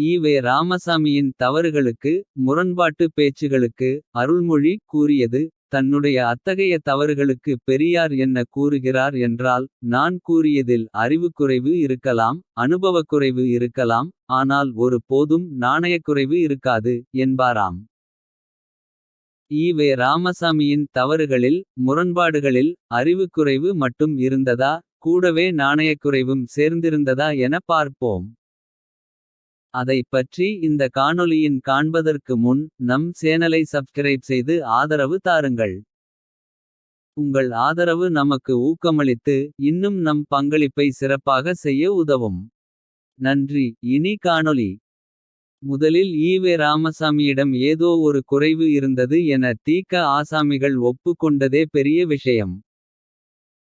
EV ராமசாமியின் தவறுகளுக்கு. முரண்பாட்டு பேச்சுகளுக்கு அருள்மொழி கூறியது. தன்னுடைய அத்தகைய தவறுகளுக்கு பெரியார் என்ன கூறுகிறார் என்றால். நான் கூறியதில் அறிவுக்குறைவு இருக்கலாம். அனுபவக்குறைவு இருக்கலாம் ஆனால் ஒரு போதும் நாணயக்குறைவு இருக்காது. என்பாராம். ஈவே ராமசாமியின் தவறுகளில். முரண்பாடுகளில் அறிவுக்குறைவு மட்டும் இருந்ததா. கூடவே நாணயக்குறைவும் சேர்ந்திருந்ததா என பார்ப்போம். அதைப் பற்றி இந்த காணொளியின் காண்பதற்கு முன். நம் சேனலை சப்ஸ்கிரைப் செய்து ஆதரவு தாருங்கள். உங்கள் ஆதரவு நமக்கு ஊக்கமளித்து. இன்னும் நம் பங்களிப்பை சிறப்பாக செய்ய உதவும். நன்றி இனி காணொளி. முதலில் ஈவே ராமசாமியிடம் ஏதோ ஒரு குறைவு இருந்தது என தீக்க ஆசாமிகள் ஒப்புக்கொண்டதே பெரிய விஷயம்.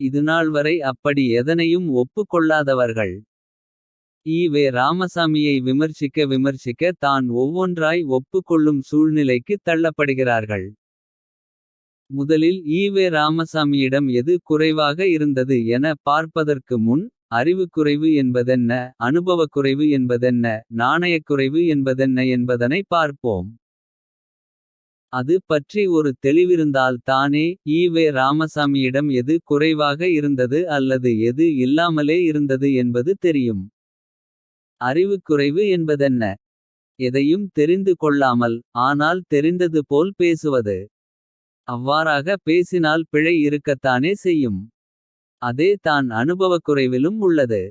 இதுநாள்வரை அப்படி எதனையும் ஒப்புக் கொள்ளாதவர்கள். ஈவே ராமசாமியை விமர்சிக்க விமர்சிக்க தான் ஒவ்வொன்றாய் ஒப்புக்கொள்ளும் சூழ்நிலைக்கு தள்ளப்படுகிறார்கள். முதலில் ஈவே ராமசாமியிடம் எது குறைவாக இருந்தது என பார்ப்பதற்கு முன். அறிவுக்குறைவு என்பதென்ன அனுபவக்குறைவு என்பதென்ன. நாணயக்குறைவு என்பதென்ன என்பதனை பார்ப்போம். அது பற்றி ஒரு தெளிவிருந்தால் தானே ஈவே ராமசாமியிடம் எது குறைவாக இருந்தது அல்லது எது இல்லாமலே இருந்தது என்பது தெரியும். அறிவுக்குறைவு என்பதென்ன. எதையும் தெரிந்து கொள்ளாமல் ஆனால் தெரிந்தது போல் பேசுவது. அவ்வாறாக பேசினால் பிழை இருக்கத்தானே செய்யும். அதே தான் அனுபவக்குறைவிலும் உள்ளது.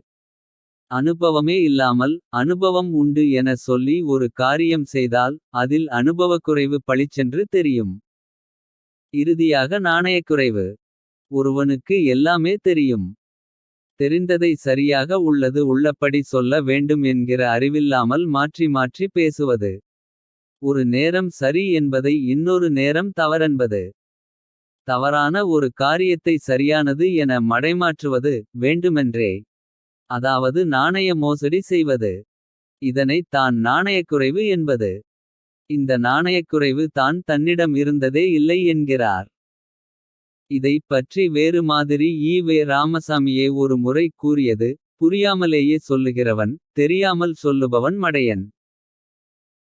அனுபவமே இல்லாமல் அனுபவம் உண்டு என சொல்லி ஒரு காரியம் செய்தால். அதில் அனுபவக்குறைவு பளிச்சென்று தெரியும். இறுதியாக நாணயக்குறைவு. ஒருவனுக்கு எல்லாமே தெரியும். தெரிந்ததை சரியாக உள்ளது உள்ளபடி சொல்ல வேண்டும் என்கிற அறிவில்லாமல் மாற்றி மாற்றி பேசுவது. ஒரு நேரம் சரி என்பதை இன்னொரு நேரம் தவறென்பது. தவறான ஒரு காரியத்தை சரியானது என மடைமாற்றுவது. வேண்டுமென்றே அதாவது நாணய மோசடி செய்வது. இதனை தான் நாணயக்குறைவு என்பது. இந்த நாணயக்குறைவு தான் தன்னிடம் இருந்ததே இல்லை என்கிறார். இதைப் பற்றி வேறு மாதிரி ஈவே ராமசாமியே ஒரு முறை கூறியது. புரியாமலேயே சொல்லுகிறவன் தெரியாமல் சொல்லுபவன் மடையன்.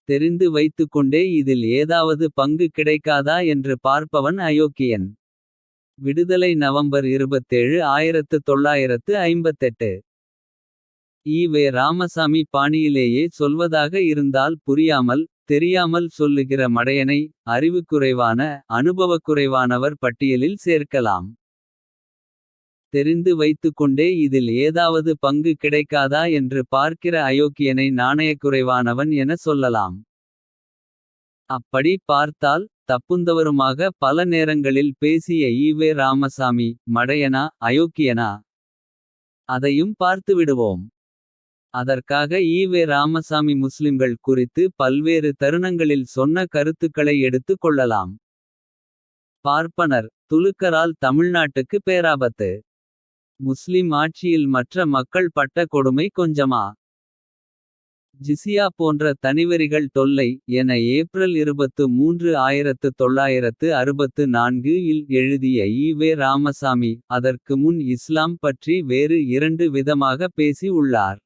தெரிந்து வைத்துக்கொண்டே இதில் ஏதாவது பங்கு கிடைக்காதா என்று பார்ப்பவன் அயோக்கியன். விடுதலை நவம்பர் 27 1958. ஈவே ராமசாமி பாணியிலேயே சொல்வதாக இருந்தால் புரியாமல். தெரியாமல் சொல்லுகிற மடையனை அறிவுக்குறைவான. அனுபவக்குறைவானவர் பட்டியலில் சேர்க்கலாம். தெரிந்து வைத்துக்கொண்டே இதில் ஏதாவது பங்கு கிடைக்காதா என்று பார்க்கிற அயோக்கியனை நாணயக்குறைவானவன் என சொல்லலாம். அப்படி பார்த்தால் தப்புந்தவருமாக பல நேரங்களில் பேசிய ஈவே ராமசாமி. மடையனா அயோக்கியனா அதையும் பார்த்துவிடுவோம். அதற்காக ஈவே ராமசாமி முஸ்லிம்கள் குறித்து பல்வேறு தருணங்களில் சொன்ன கருத்துக்களை எடுத்து கொள்ளலாம். பார்ப்பனர் துலுக்கரால் தமிழ்நாட்டுக்கு பேராபத்து. முஸ்லிம் ஆட்சியில் மற்ற மக்கள் பட்ட கொடுமை கொஞ்சமா. ஜிசியா போன்ற தனிவரிகள் தொல்லை என ஏப்ரல் 23 1964 இல் எழுதிய ஈவே ராமசாமி. அதற்கு முன் இஸ்லாம் பற்றி வேறு இரண்டு விதமாக பேசி உள்ளார்.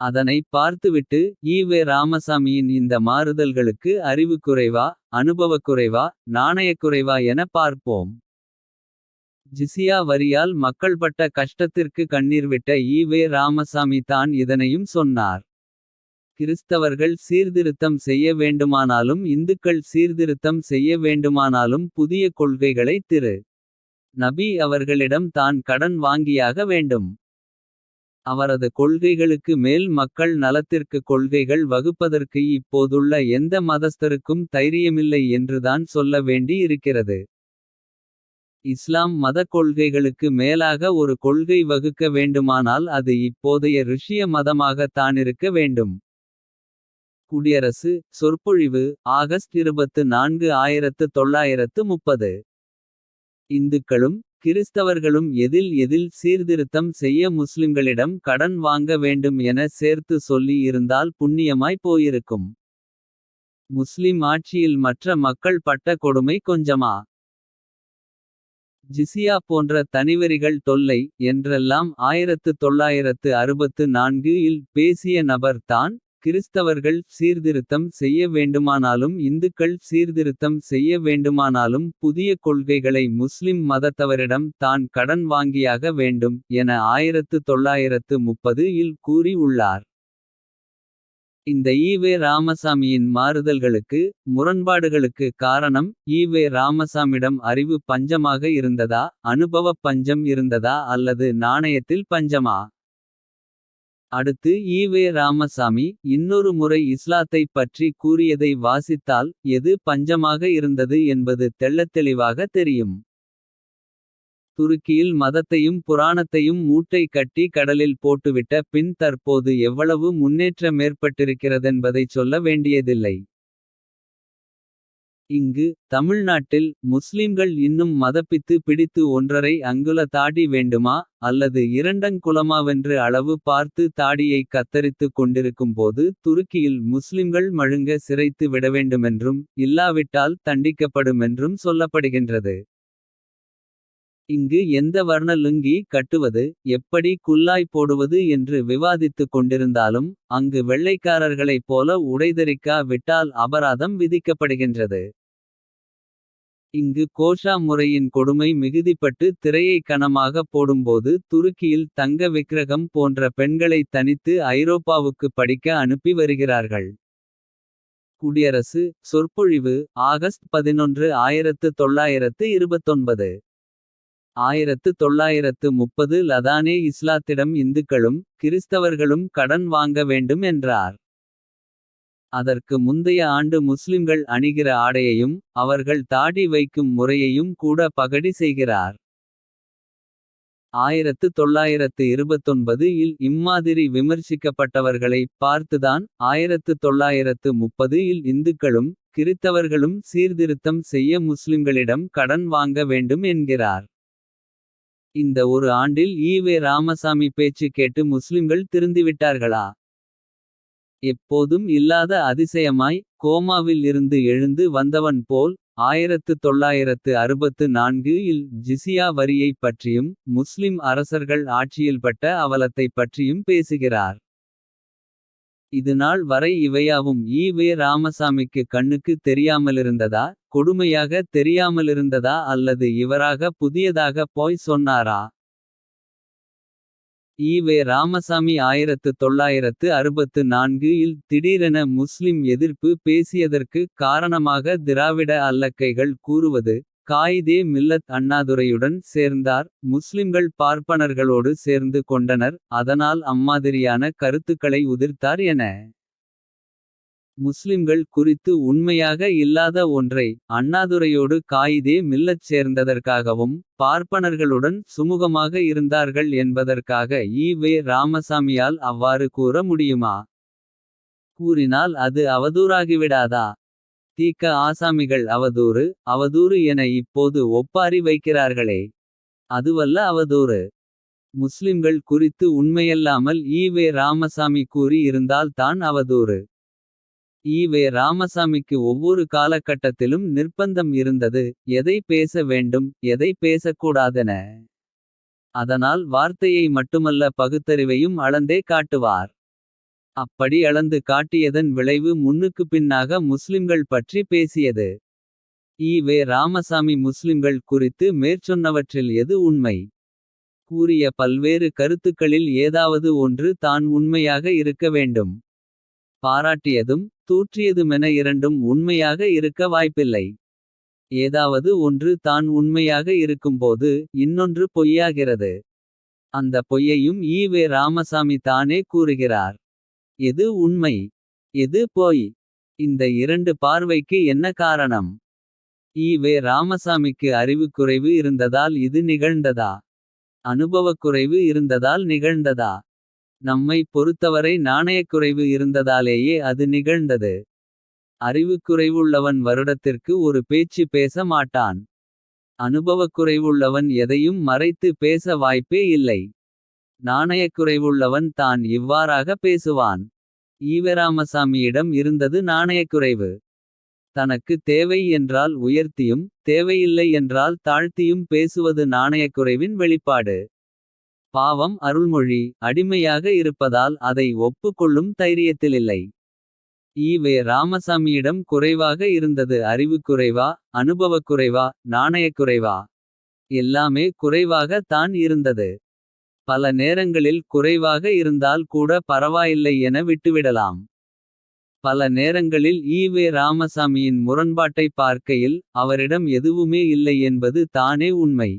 அதனை பார்த்துவிட்டு ஈவே ராமசாமியின் இந்த மாறுதல்களுக்கு அறிவுக்குறைவா. அனுபவக்குறைவா நாணயக்குறைவா என பார்ப்போம். ஜிசியா வரியால் மக்கள் பட்ட கஷ்டத்திற்கு கண்ணீர் விட்ட ஈவே ராமசாமி தான் இதனையும் சொன்னார். கிறிஸ்தவர்கள் சீர்திருத்தம் செய்ய வேண்டுமானாலும் இந்துக்கள் சீர்திருத்தம் செய்ய வேண்டுமானாலும் புதிய கொள்கைகளை திரு. நபி அவர்களிடம் தான் கடன் வாங்கியாக வேண்டும். அவரது கொள்கைகளுக்கு மேல் மக்கள் நலத்திற்கு கொள்கைகள் வகுப்பதற்கு இப்போதுள்ள எந்த மதஸ்தருக்கும் தைரியமில்லை என்றுதான் சொல்ல வேண்டி இருக்கிறது. இஸ்லாம் மதக் கொள்கைகளுக்கு மேலாக ஒரு கொள்கை வகுக்க வேண்டுமானால் அது இப்போதைய ருஷிய மதமாக தானிருக்க வேண்டும். குடியரசு சொற்பொழிவு ஆகஸ்ட் 24 1930. இந்துக்களும் கிறிஸ்தவர்களும் எதில் எதில் சீர்திருத்தம் செய்ய முஸ்லிம்களிடம் கடன் வாங்க வேண்டும் என சேர்த்து சொல்லி இருந்தால் புண்ணியமாய் போயிருக்கும். முஸ்லிம் ஆட்சியில் மற்ற மக்கள் பட்ட கொடுமை கொஞ்சமா. ஜிசியா போன்ற தனிவரிகள் தொல்லை என்றெல்லாம் ஆயிரத்து தொள்ளாயிரத்து அறுபத்து நான்கு இல் பேசிய நபர் தான். கிறிஸ்தவர்கள் சீர்திருத்தம் செய்ய வேண்டுமானாலும் இந்துக்கள் சீர்திருத்தம் செய்ய வேண்டுமானாலும் புதிய கொள்கைகளை முஸ்லிம் மதத்தவரிடம் தான் கடன் வாங்கியாக வேண்டும் என ஆயிரத்து தொள்ளாயிரத்து முப்பது இல் கூறி உள்ளார். இந்த ஈவே ராமசாமியின் மாறுதல்களுக்கு. முரண்பாடுகளுக்கு காரணம் ஈவே ராமசாமிடம் அறிவு பஞ்சமாக இருந்ததா. அனுபவப் பஞ்சம் இருந்ததா அல்லது நாணயத்தில் பஞ்சமா. அடுத்து ஈவே ராமசாமி இன்னொரு முறை இஸ்லாத்தைப் பற்றி கூறியதை வாசித்தால். எது பஞ்சமாக இருந்தது என்பது தெள்ளத்தெளிவாக தெரியும். துருக்கியில் மதத்தையும் புராணத்தையும் மூட்டை கட்டி கடலில் போட்டுவிட்ட பின் தற்போது எவ்வளவு முன்னேற்ற மேற்பட்டிருக்கிறதென்பதைச் சொல்ல வேண்டியதில்லை. இங்கு தமிழ்நாட்டில் முஸ்லிம்கள் இன்னும் மதப்பித்து பிடித்து ஒன்றரை அங்குல தாடி வேண்டுமா. அல்லது இரண்டங் குலமாவென்று அளவு பார்த்து தாடியை கத்தரித்துக் கொண்டிருக்கும்போது. துருக்கியில் முஸ்லிம்கள் மழுங்க சிரைத்து விடவேண்டுமென்றும். இல்லாவிட்டால் தண்டிக்கப்படுமென்றும் சொல்லப்படுகின்றது. இங்கு எந்த வர்ண லுங்கி கட்டுவது எப்படி குல்லாய் போடுவது என்று விவாதித்துக் கொண்டிருந்தாலும். அங்கு வெள்ளைக்காரர்களைப் போல உடைதறிக்கா விட்டால் அபராதம் விதிக்கப்படுகின்றது. இங்கு கோஷா முறையின் கொடுமை மிகுதிப்பட்டு திரையை கனமாக போடும்போது. துருக்கியில் தங்க விக்கிரகம் போன்ற பெண்களை தனித்து ஐரோப்பாவுக்கு படிக்க அனுப்பி வருகிறார்கள். குடியரசு சொற்பொழிவு ஆகஸ்ட் பதினொன்று ஆயிரத்து தொள்ளாயிரத்து இருபத்தொன்பது. ஆயிரத்து தொள்ளாயிரத்து முப்பது லதானே இஸ்லாத்திடம் இந்துக்களும். கிறிஸ்தவர்களும் கடன் வாங்க வேண்டும் என்றார். அதற்கு முந்தைய ஆண்டு முஸ்லிம்கள் அணிகிற ஆடையையும். அவர்கள் தாடி வைக்கும் முறையையும் கூட பகடி செய்கிறார். ஆயிரத்து தொள்ளாயிரத்து இருபத்தொன்பது இல் இம்மாதிரி விமர்சிக்கப்பட்டவர்களை பார்த்துதான். ஆயிரத்து தொள்ளாயிரத்து முப்பது இல் இந்துக்களும். கிறித்தவர்களும் சீர்திருத்தம் செய்ய முஸ்லிம்களிடம் கடன் வாங்க வேண்டும் என்கிறார். இந்த ஒரு ஆண்டில் ஈவே ராமசாமி பேச்சு கேட்டு முஸ்லிம்கள் திருந்திவிட்டார்களா. எப்போதும் இல்லாத அதிசயமாய் கோமாவில் இருந்து எழுந்து வந்தவன் போல். ஆயிரத்து தொள்ளாயிரத்து அறுபத்து நான்கு இல் ஜிசியா வரியைப் பற்றியும். முஸ்லிம் அரசர்கள் ஆட்சியில்பட்ட அவலத்தைப் பற்றியும் பேசுகிறார். இதுநாள் வரை இவையாவும் ஈ வே ராமசாமிக்கு கண்ணுக்கு தெரியாமலிருந்ததா. கொடுமையாக தெரியாமலிருந்ததா அல்லது இவராக புதியதாக போய் சொன்னாரா. ஈவே ராமசாமி ஆயிரத்து தொள்ளாயிரத்து அறுபத்து நான்கு இல் திடீரென முஸ்லிம் எதிர்ப்பு பேசியதற்கு காரணமாக திராவிட அல்லக்கைகள் கூறுவது. காயிதே மில்லத் அண்ணாதுரையுடன் சேர்ந்தார் முஸ்லிம்கள் பார்ப்பனர்களோடு சேர்ந்து கொண்டனர். அதனால் அம்மாதிரியான கருத்துக்களை உதிர்த்தார் என. முஸ்லிம்கள் குறித்து உண்மையாக இல்லாத ஒன்றை. அண்ணாதுரையோடு காயிதே மில்லச் சேர்ந்ததற்காகவும். பார்ப்பனர்களுடன் சுமுகமாக இருந்தார்கள் என்பதற்காக. ஈ வே ராமசாமியால் அவ்வாறு கூற முடியுமா. கூறினால் அது அவதூறாகிவிடாதா. தீக்க ஆசாமிகள் அவதூறு அவதூறு என இப்போது ஒப்பாரி வைக்கிறார்களே. அதுவல்ல அவதூறு. முஸ்லிம்கள் குறித்து உண்மையல்லாமல் ஈவே ராமசாமி கூறி இருந்தால் தான் அவதூறு. ஈவே ராமசாமிக்கு ஒவ்வொரு காலகட்டத்திலும் நிர்ப்பந்தம் இருந்தது. எதை பேச வேண்டும் எதை பேசக்கூடாதென. அதனால் வார்த்தையை மட்டுமல்ல பகுத்தறிவையும் அளந்தே காட்டுவார். அப்படி அளந்து காட்டியதன் விளைவு முன்னுக்குப் பின்னாக முஸ்லிம்கள் பற்றி பேசியது. ஈவே ராமசாமி முஸ்லிம்கள் குறித்து மேற்சொன்னவற்றில் எது உண்மை. கூறிய பல்வேறு கருத்துக்களில் ஏதாவது ஒன்று தான் உண்மையாக இருக்க வேண்டும். பாராட்டியதும் தூற்றியதுமென இரண்டும் உண்மையாக இருக்க வாய்ப்பில்லை. ஏதாவது ஒன்று தான் உண்மையாக இருக்கும்போது இன்னொன்று பொய்யாகிறது. அந்த பொய்யையும் ஈவே ராமசாமி தானே கூறுகிறார். எது உண்மை எது போய் இந்த இரண்டு பார்வைக்கு என்ன காரணம். ஈவே ராமசாமிக்கு அறிவுக்குறைவு இருந்ததால் இது நிகழ்ந்ததா. அனுபவக்குறைவு இருந்ததால் நிகழ்ந்ததா. நம்மை பொறுத்தவரை நாணயக்குறைவு இருந்ததாலேயே அது நிகழ்ந்தது. அறிவுக்குறைவுள்ளவன் வருடத்திற்கு ஒரு பேச்சு பேச மாட்டான். அனுபவக்குறைவுள்ளவன் எதையும் மறைத்து பேச வாய்ப்பே இல்லை. நாணயக்குறைவுள்ளவன் தான் இவ்வாறாக பேசுவான். ஈவராமசாமியிடம் இருந்தது நாணயக்குறைவு. தனக்கு தேவை என்றால் உயர்த்தியும். தேவையில்லை என்றால் தாழ்த்தியும் பேசுவது நாணயக்குறைவின் வெளிப்பாடு. பாவம் அருள்மொழி அடிமையாக இருப்பதால் அதை ஒப்புக்கொள்ளும் தைரியத்திலில்லை. ஈவே ராமசாமியிடம் குறைவாக இருந்தது அறிவுக்குறைவா. அனுபவக்குறைவா நாணயக்குறைவா. எல்லாமே குறைவாக தான் இருந்தது. பல நேரங்களில் குறைவாக இருந்தால் கூட பரவாயில்லை என விட்டுவிடலாம். பல நேரங்களில் ஈவே ராமசாமியின் முரண்பாட்டைப் பார்க்கையில். அவரிடம் எதுவுமே இல்லை என்பது தானே உண்மை.